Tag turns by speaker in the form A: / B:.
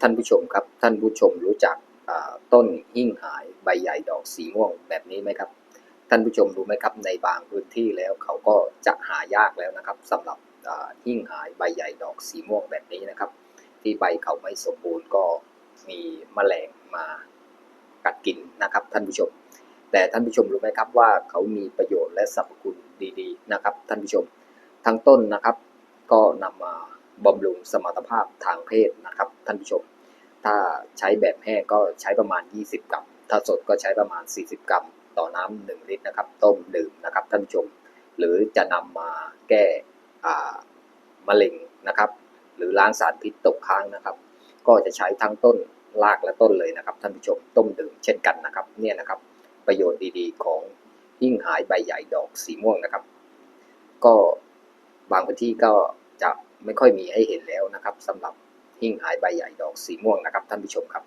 A: ท่านผู้ชมครับ ท่านผู้ชมรู้จักต้นหิ้งหายใบใหญ่ดอกสีม่วงแบบนี้ไหมครับ ท่านผู้ชมรู้ไหมครับ ในบางพื้นที่แล้วเขาก็จะหายากแล้วนะครับสำหรับอ่าหิ้งหายใบใหญ่ดอกสีม่วงแบบนี้นะครับ ที่ใบเขาไม่สมบูรณ์ก็มีแมลงมากัดกินนะครับ ท่านผู้ชม แต่ท่านผู้ชมรู้ไหมครับว่าเขามีประโยชน์และสรรพคุณดีๆ นะครับ ท่านผู้ชมทั้งต้นนะครับ ก็นำมาบำรุงสมรรถภาพทางเพศนะครับ ท่านผู้ชม ถ้าใช้แบบแห้งก็ใช้ประมาณ 20 กรัม ถ้าสดก็ใช้ประมาณ 40 กรัม ต่อน้ำหนึ่งลิตรนะครับ ต้มดื่มนะครับท่านผู้ชม หรือจะนำมาแก้มะเร็งนะครับ หรือล้างสารพิษตกค้างนะครับ ก็จะใช้ทั้งต้นรากและต้นเลยนะครับท่านผู้ชม ต้มดื่มเช่นกันนะครับ เนี่ยนะครับ ประโยชน์ดีๆ ของยิ่งหายใบใหญ่ดอกสีม่วงนะครับ ก็บางพื้นที่ก็จะไม่ค่อยมีให้เห็นแล้วนะครับสำหรับ หิ่งหายใบใหญ่ดอกสีม่วงนะครับท่านผู้ชมครับ